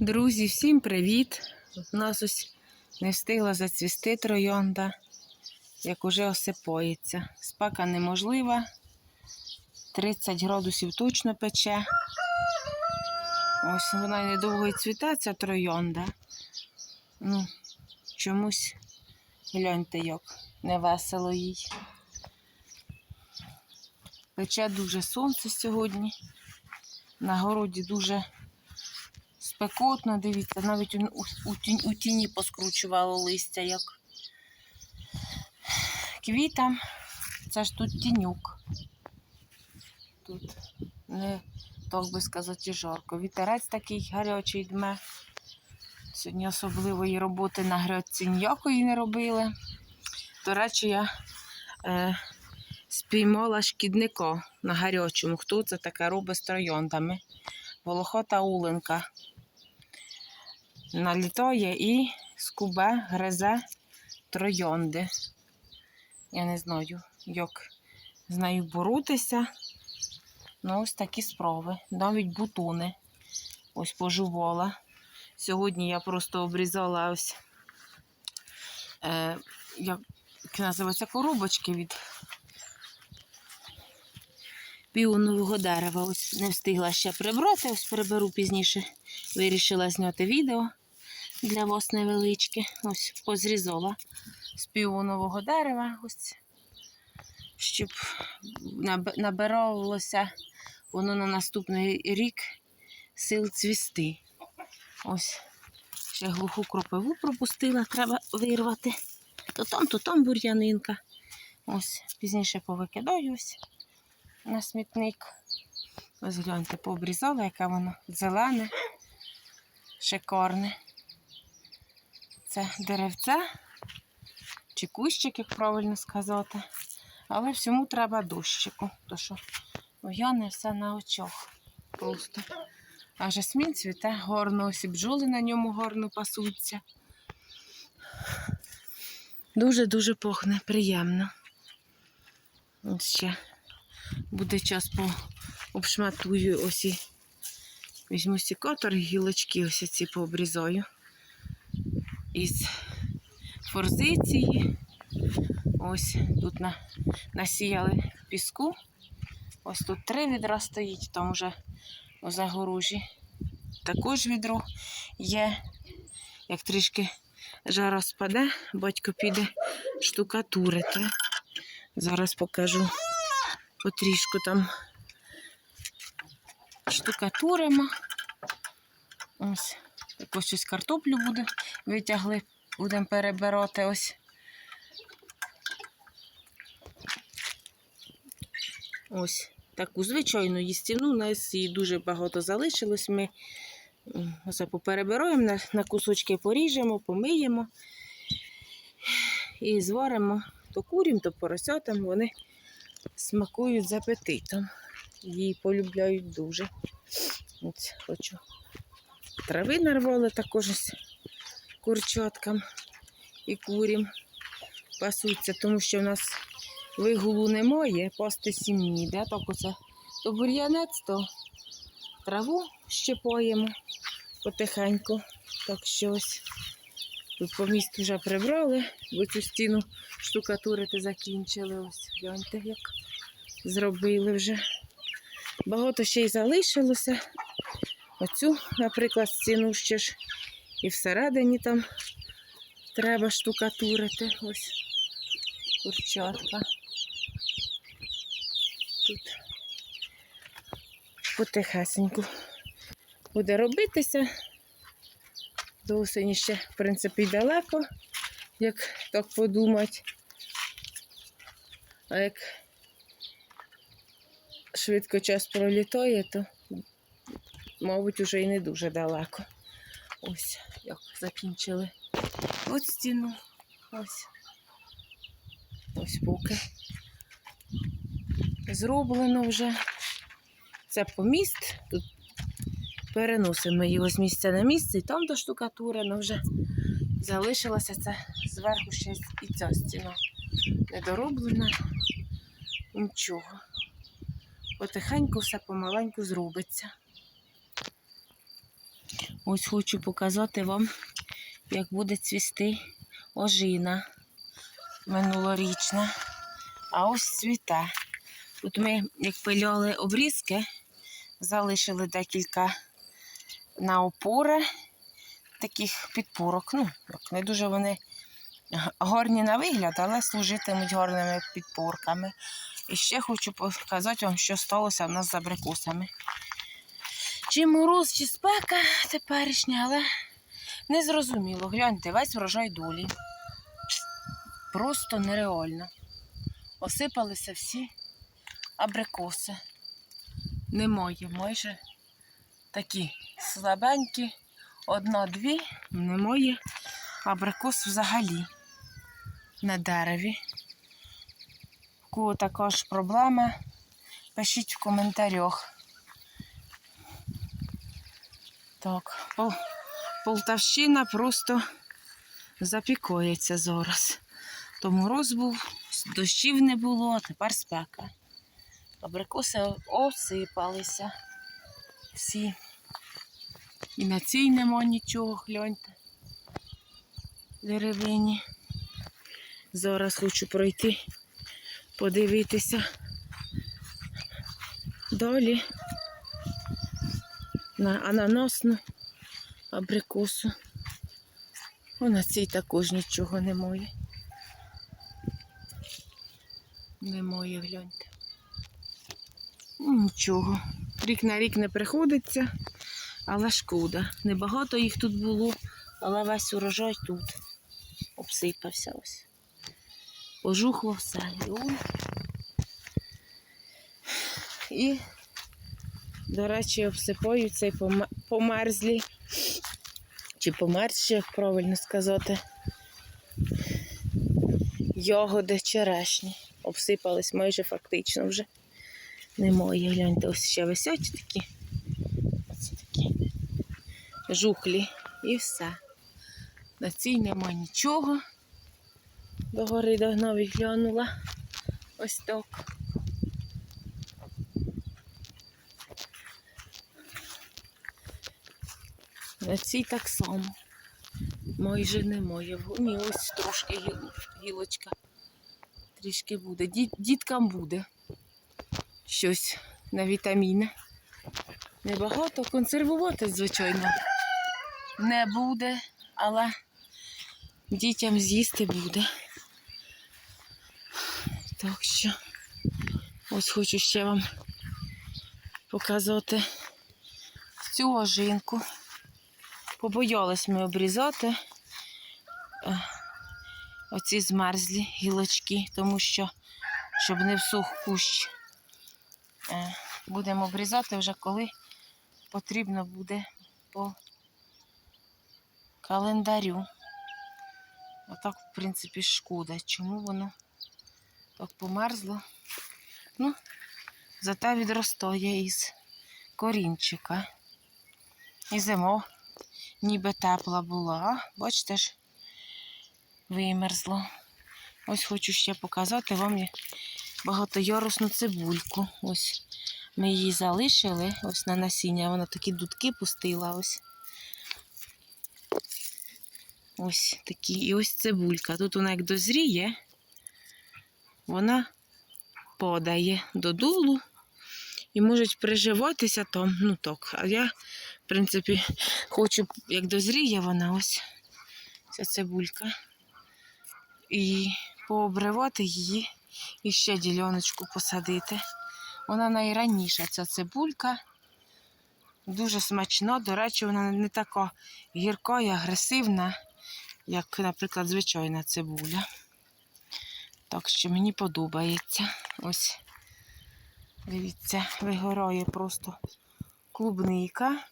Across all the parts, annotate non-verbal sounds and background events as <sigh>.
Друзі, всім привіт! У нас ось не встигла зацвісти троянда, як уже осипається. Спека неможлива. 30 градусів точно пече. Ось вона недовго і цвіте, ця троянда. Ну, чомусь гляньте, як невесело їй. Пече дуже сонце сьогодні. На городі дуже спекотно, дивіться, навіть у, у, у тіні поскручувало листя як. Квітам, це ж тут тінюк. Тут не так би сказати жарко. Вітерець такий гарячий дме. Сьогодні особливої роботи на грядці ніякої не робили. До речі, я е, спіймала шкідника на гарячому. Хто це таке робить з трояндами? Волохота улинка. Налітає і скубе, гризе троянди. Я не знаю, як з нею боротися. Ну, ось такі справи. Навіть бутони. Ось пожувала. Сьогодні я просто обрізала ось, е, як називається, коробочки від піонового дерева. Ось не встигла ще прибрати, ось приберу пізніше. Вирішила зняти відео для вас невеличке. Ось позрізала з піонового дерева, ось, щоб набиралося воно на наступний рік сил цвісти. Ось ще глуху кропиву пропустила, треба вирвати. То там, то там бур'янинка. Ось пізніше повикидаю на смітник. Ось гляньте, пообрізала, яке воно зелене, шикарне. Це деревце чи кущик, як правильно сказати. Але всьому треба дощику, то що в'яне все на очах. Просто. А жасмін цвіте горно, ось і бджоли на ньому горно пасуться. Дуже-дуже пахне, приємно. От ще буде час по обшматую ось і візьму сікатор, гілочки ось ці пообрізаю із форзиції. Ось тут на, насіяли піску. Ось тут три відра стоїть, там вже у загорожі. Також відро є. Як трішки жара спаде, батько піде штукатурити. Зараз покажу потрішку там штукатуримо. Ось, якось щось картоплю буде, витягли, будемо перебирати ось. Ось таку звичайну їстівну. У нас її дуже багато залишилось. Ми оце поперебираємо, на, на кусочки поріжемо, помиємо і зваримо то курям, то поросятам. Вони смакують з апетитом. Її полюбляють дуже. Ось хочу. Трави нарвали також ось курчаткам і курям. Пасуться, тому що в нас вигулу немає, пасти сім'ї. Да? Так оце то бур'янець, то траву щепаємо потихеньку. Так що ось тут по місту вже прибрали, бо цю стіну штукатурити закінчили. Ось гляньте, як зробили вже. Багато ще й залишилося. Оцю, наприклад, стіну ще ж і всередині там треба штукатурити. Ось курчатка. Тут потихесеньку буде робитися. До осені ще, в принципі, далеко, як так подумати. А як швидко час пролітає, то, мабуть, уже і не дуже далеко. Ось як закінчили. От стіну. Ось. Ось поки. Зроблено вже. Це поміст. Тут переносимо його з місця на місце, і там доштукатурено вже залишилося це зверху ще і ця стіна недороблена. Нічого. Потихеньку все помаленьку зробиться. Ось хочу показати вам, як буде цвісти ожина минулорічна. А ось цвіте. Тут ми, як пиляли обрізки, залишили декілька на опори таких підпорок. Ну, не дуже вони гарні на вигляд, але служитимуть гарними підпорками. І ще хочу показати вам, що сталося в нас з абрикосами. Чи мороз, чи спека теперішня, але не зрозуміло. Гляньте, весь врожай долі. Просто нереально. Осипалися всі абрикоси. Немає, майже такі слабенькі, одна-дві, немає абрикос взагалі на дереві. У кого така проблема, пишіть в коментарях. Так, Пол- Полтавщина просто запікується зараз. То мороз був, дощів не було, а тепер спека. Абрикоси осипалися всі. І на цій нема нічого, гляньте. Деревині. Зараз хочу пройти, подивитися. Далі на ананосну абрикосу. О, на цій також нічого немає. Немає, гляньте. Нічого. Рік на рік не приходиться, але шкода. Небагато їх тут було, але весь урожай тут обсипався ось. Пожухло все. І до речі, обсипаються і померзлі. Чи померзші, як правильно сказати. Ягоди черешні. Обсипались майже фактично вже. Немає. Гляньте, ось ще висять такі. Оце такі жухлі. І все. На цій нема нічого. До гори догнав і глянула. Ось так. Цій так само. Майже немає. Ні, ось трошки гілочка. Трішки буде. Діт, діткам буде щось на вітаміни. Небагато консервувати, звичайно, не буде, але дітям з'їсти буде. Так що ось хочу ще вам показати цю ожинку. Побоялись ми обрізати е, оці змерзлі гілочки, тому що, щоб не всух кущ, е, будемо обрізати вже коли потрібно буде по календарю. Отак, в принципі, шкода. Чому воно так померзло? Ну, зате відростає із корінчика. І зима ніби тепла була. Бачите ж, вимерзло. Ось хочу ще показати вам багатоярусну цибульку. Ось ми її залишили ось на насіння. Вона такі дудки пустила. Ось. Ось такі. І ось цибулька. Тут вона як дозріє, вона подає додолу і можуть приживатися там, ну так. А я, в принципі, хочу, як дозріє вона, ось ця цибулька. І пообривати її і ще діляночку посадити. Вона найраніша, ця цибулька. Дуже смачна. До речі, вона не така гірка і агресивна, як, наприклад, звичайна цибуля. Так що мені подобається. Ось, дивіться, вигорає просто клубника.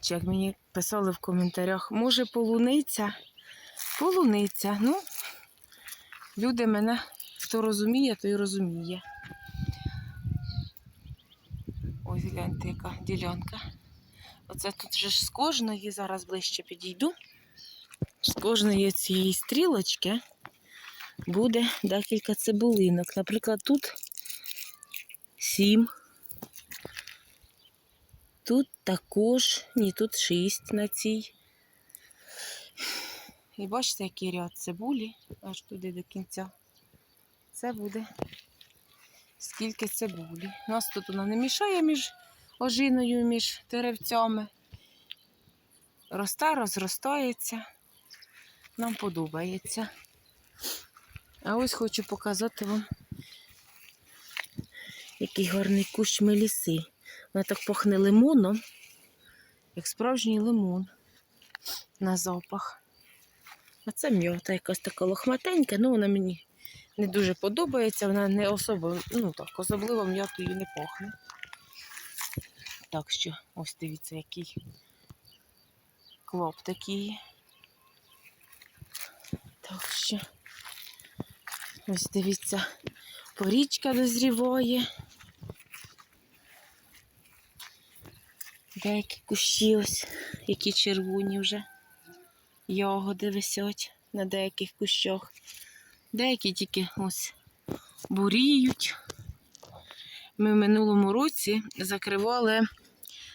Чи як мені писали в коментарях, може полуниця? Полуниця. Ну, люди мене, хто розуміє, той розуміє. Ось гляньте, яка ділянка. Оце тут вже ж з кожної, зараз ближче підійду. З кожної цієї стрілочки буде декілька цибулинок. Наприклад, тут сім. Тут також, ні, тут шість на цій. І бачите, який ряд цибулі аж туди до кінця. Це буде скільки цибулі. У нас тут вона не мішає між ожиною, між деревцями. Росте, розростається. Нам подобається. А ось хочу показати вам, який гарний кущ меліси. Вона так пахне лимоном, як справжній лимон на запах. А це м'ята якась така лохматенька, ну вона мені не дуже подобається, вона не особо, ну так, особливо м'ятою не пахне. Так що, ось дивіться, який клоп такий. Так що, ось дивіться, порічка дозріває. Деякі кущі ось, які червоні вже. Ягоди висять на деяких кущах. Деякі тільки ось буріють. Ми в минулому році закривали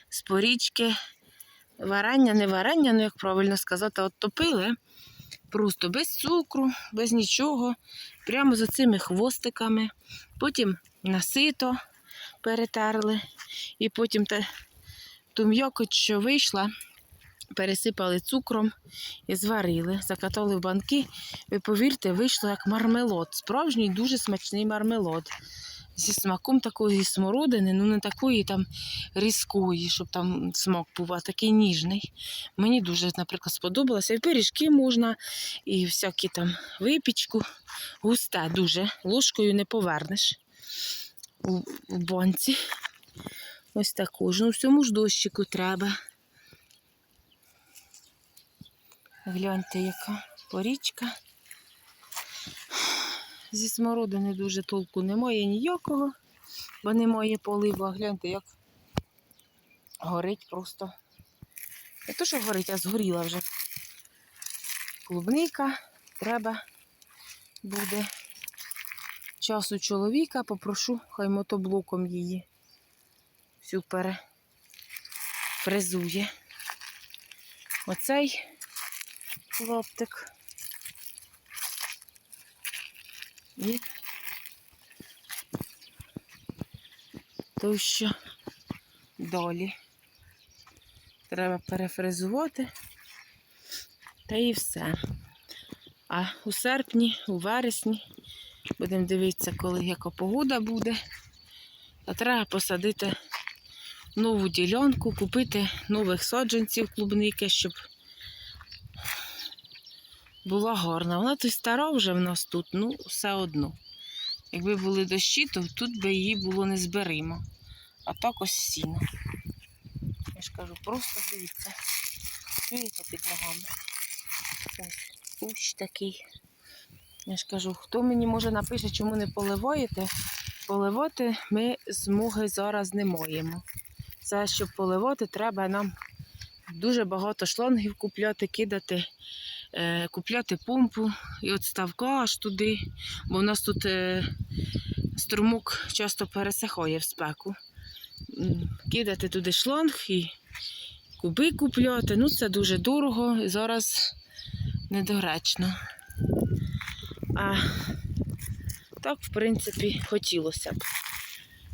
з порічки варення, не варення, ну як правильно сказати, от топили просто без цукру, без нічого, прямо з цими хвостиками. Потім на сито перетерли, і потім те, ту м'якоть, що вийшла, пересипали цукром і зварили, закатали в банки. Ви повірте, вийшло як мармелад. Справжній дуже смачний мармелад. Зі смаком такої смородини, ну не такої там різкої, щоб там смак був, а такий ніжний. Мені дуже, наприклад, сподобалося. І пиріжки можна, і всякі там випічку. Густе дуже. Ложкою не повернеш у, банці. Ось також. Ну, всьому ж дощику треба. Гляньте, яка порічка. Зі смородини дуже толку немає ніякого, бо немає поливу. А гляньте, як горить просто. Не то, що горить, а згоріла вже. Клубника. Треба буде часу чоловіка, попрошу, хай мотоблоком її всю перефрезує. Оцей лоптик. І то що далі. Треба перефрезувати. Та і все. А у серпні, у вересні будемо дивитися, коли яка погода буде. А треба посадити нову ділянку, купити нових саджанців клубники, щоб була гарна. Вона тут стара вже в нас тут, ну, все одно. Якби були дощі, то тут би її було незберимо. А так ось сіно. Я ж кажу, просто дивіться. Дивіться під ногами. Ось кущ такий. Я ж кажу, хто мені може напише, чому не поливаєте? Поливати ми змоги зараз не маємо. Це, щоб поливати, треба нам дуже багато шлангів купляти, кидати, купляти помпу і от ставка аж туди, бо в нас тут е, струмок часто пересихає в спеку. Кидати туди шланг і куби купляти. Ну, це дуже дорого і зараз недоречно. А так, в принципі, хотілося б,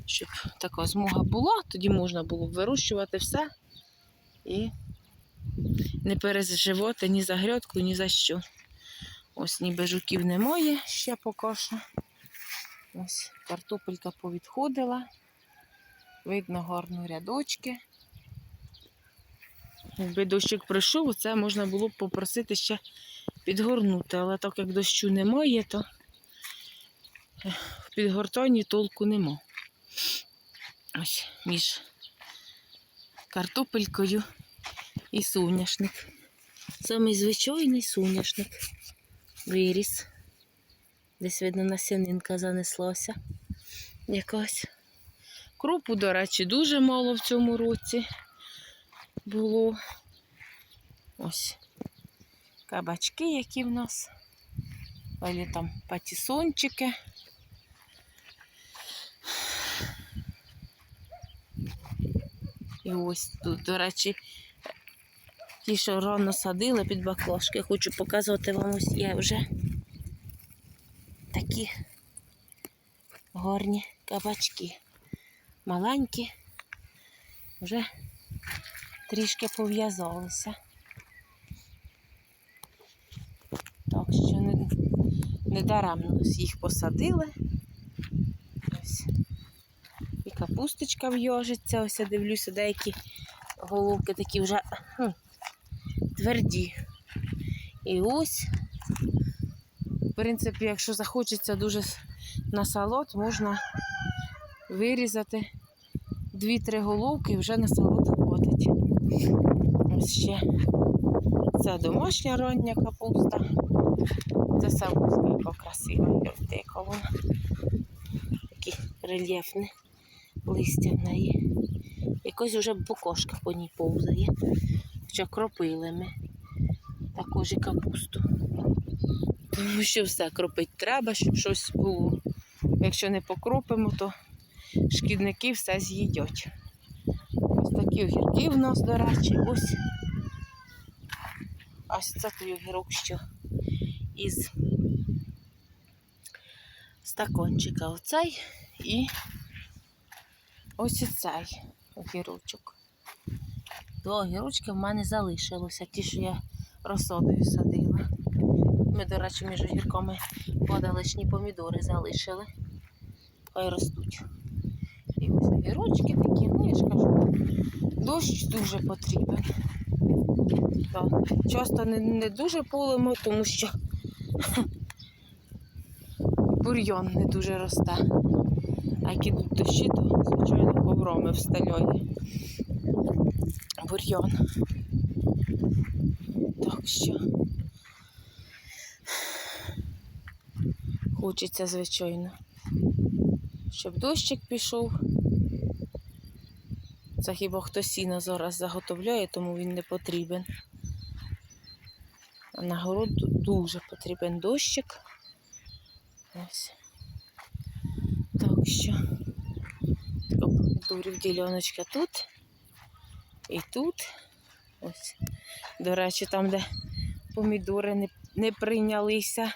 щоб така змога була, тоді можна було б вирощувати все і не переживати ні за грядку, ні за що. Ось ніби жуків немає ще поки що. Ось картопелька повідходила. Видно гарно рядочки. Якби дощик прийшов, це можна було б попросити ще підгорнути, але так як дощу немає, то в підгортанні толку нема. Ось між картопелькою і соняшник. Самий звичайний соняшник виріс. Десь, видно, насінинка занеслася якась. Кропу, до речі, дуже мало в цьому році було. Ось кабачки, які в нас. Далі там патісончики. І ось тут, до речі, ті, що рано садили під баклажки, хочу показувати вам ось є вже такі гарні кабачки. Маленькі, вже трішки пов'язалися. Так що не, не даремно їх посадили. Ось. І капусточка в'яжеться. Ось я дивлюся, деякі головки такі вже тверді. І ось, в принципі, якщо захочеться дуже на салат, можна вирізати 2-3 головки і вже на салат хватить. Ось ще це домашня рання капуста. Це яка красива, яка вона. Такі рельєфне листя в неї. Якось вже букошка по ній повзає. Хоча кропили ми також і капусту. Тому що все кропити треба, щоб щось було. Якщо не покропимо, то шкідники все з'їдять. Ось такі огірки в нас, до речі, ось. Ось це той огірок, що із стакончика оцей і ось цей огірочок. Два огірочки в мене залишилося, ті, що я розсадою садила. Ми, до речі, між огірками подалечні помідори залишили. Хай ростуть. І ось огірочки такі, ну я ж кажу, дощ дуже потрібен. Так. Часто не, не дуже полимо, тому що <laughs> бур'ян не дуже росте. А як ідуть дощі, то, звичайно, ковроми встальоє. Бур'ян. Так що хочеться, звичайно, щоб дощик пішов. Це хіба хто сіно зараз заготовляє, тому він не потрібен. А на город дуже потрібен дощик. Ось. Так що помідорів діляночка тут і тут. Ось. До речі, там, де помідори не, не прийнялися,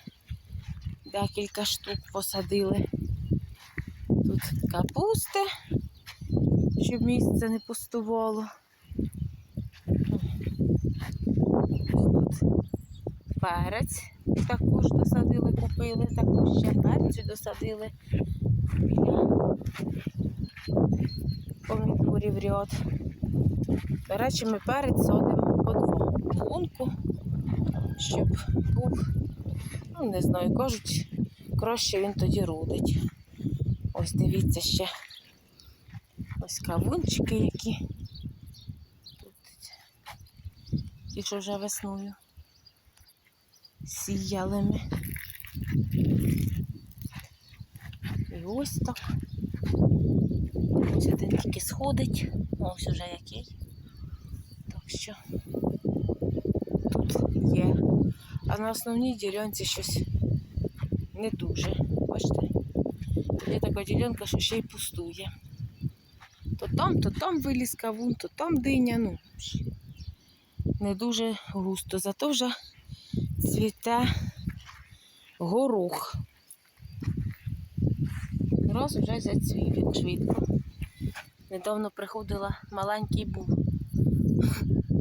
декілька штук посадили. Тут капусти, щоб місце не пустувало. Тут перець також досадили, купили, також ще перцю досадили біля помідорів ряд. До речі, ми перець садимо по лунку, щоб був, ну не знаю, кажуть, краще він тоді родить. Ось дивіться ще ось кавунчики які. Тут ті, що вже весною сіяли ми. І ось так. Ось один тільки сходить, ось уже який. Так що тут є. А на основній ділянці щось не дуже. Бачите? Є така ділянка, що ще й пустує. То там, то там виліз кавун, то там диня. Ну, не дуже густо. Зато вже цвіте горох. Раз вже зацвів швидко. Недавно приходила маленький був.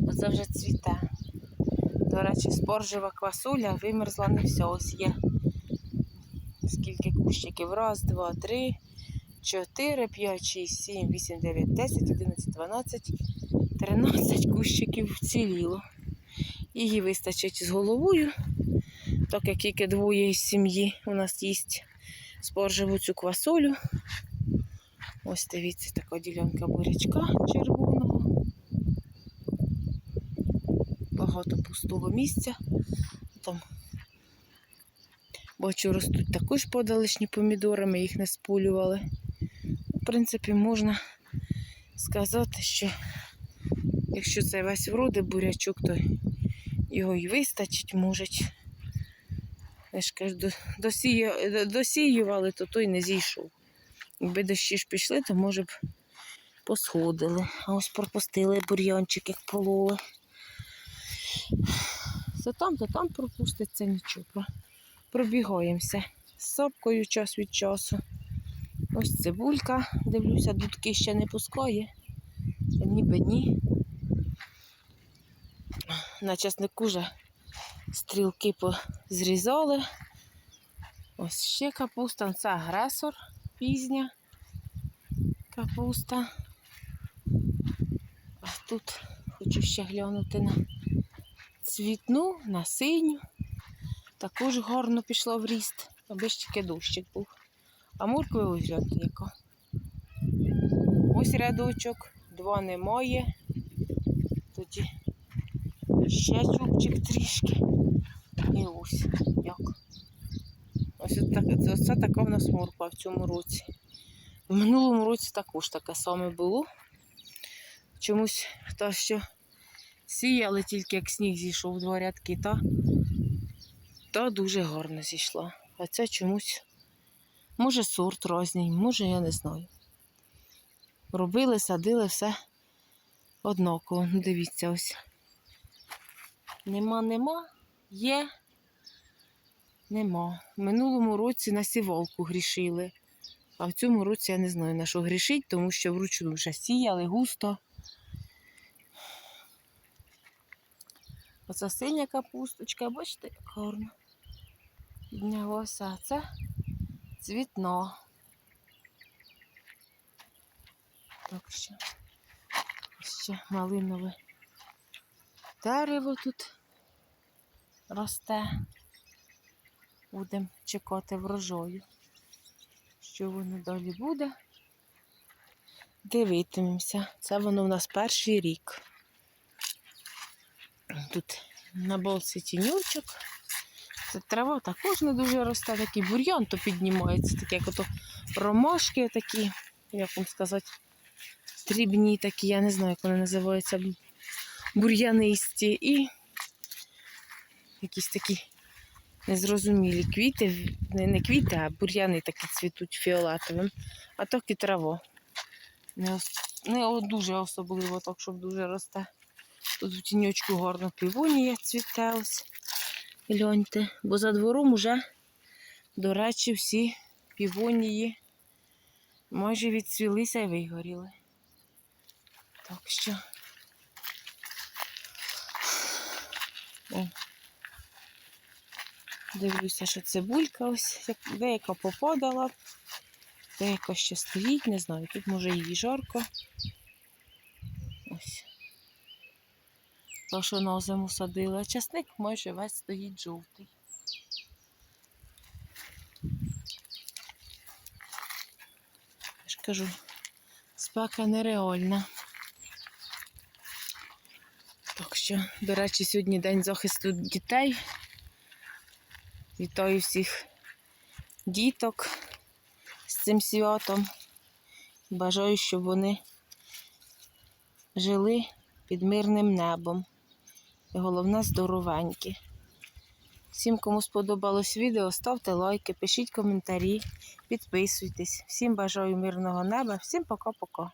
Оце вже цвіте. До речі, споржева квасоля вимерзла не все. Ось є. Скільки кущиків? Раз, два, три, чотири, п'ять, шість, сім, вісім, дев'ять, десять, одинадцять, дванадцять, тринадцять кущиків вціліло. Її вистачить з головою, так як тільки двоє із сім'ї у нас їсть споржеву цю квасолю. Ось дивіться, така ділянка бурячка червоного. Багато пустого місця. Там бачу, ростуть також подалишні помідори, ми їх не спулювали. В принципі, можна сказати, що якщо це весь вроде бурячок, то його і вистачить, можуть. Я ж кажу, досіювали, то той не зійшов. Якби дощі ж пішли, то може б посходили. А ось пропустили бур'янчик, як пололи. То там, то там пропуститься нічого. Пробігаємося з сапкою час від часу. Ось цибулька, дивлюся, дудки ще не пускає. Ніби ні. На часнику вже стрілки позрізали. Ось ще капуста. Це агресор пізня капуста. А тут хочу ще глянути на цвітну, на синю. Також гарно пішло в ріст, аби ж тільки дощик був. А моркви ось гляньте яка. Ось рядочок, два немає. Тоді ще чубчик трішки. І ось як. Ось так, оце така в нас морква в цьому році. В минулому році також таке саме було. Чомусь та, що сіяли тільки як сніг зійшов два рядки, та, та дуже гарно зійшла. А це чомусь, може, сорт різний, може, я не знаю. Робили, садили все однаково. Ну, Дивіться ось. Нема, нема, є, нема. В минулому році на сівалку грішили. А в цьому році я не знаю на що грішить, тому що вручну вже сіяли густо. Оце синя капусточка, бачите, як гарно піднялося. А це цвітно. Так що ще малинове дерево тут росте. Будемо чекати врожаю. Що воно далі буде? Дивитимемося. Це воно в нас перший рік. Тут на болці тінючок. Це трава також не дуже росте, такий бур'ян то піднімається, такі як ото ромашки такі, як вам сказати, дрібні такі, я не знаю, як вони називаються, бур'янисті і якісь такі незрозумілі квіти, не, квіти, а бур'яни такі цвітуть фіолетовим, а так і трава. Не, не дуже особливо, так, щоб дуже росте. Тут в тіньочку гарно півонія цвіте ось. Гляньте, бо за двором уже, до речі, всі півонії майже відцвілися і вигоріли. Так що. О. Дивлюся, що цибулька ось як- деяка попадала, деяка ще стоїть, не знаю, тут може її жарко. Ось. То, що на зиму садили, а часник майже весь стоїть жовтий. Я ж кажу, спека нереальна. Так що, до речі, сьогодні день захисту дітей. Вітаю всіх діток з цим святом. Бажаю, щоб вони жили під мирним небом. І головне здоровенькі. Всім, кому сподобалось відео, ставте лайки, пишіть коментарі, підписуйтесь. Всім бажаю мирного неба, всім пока-пока.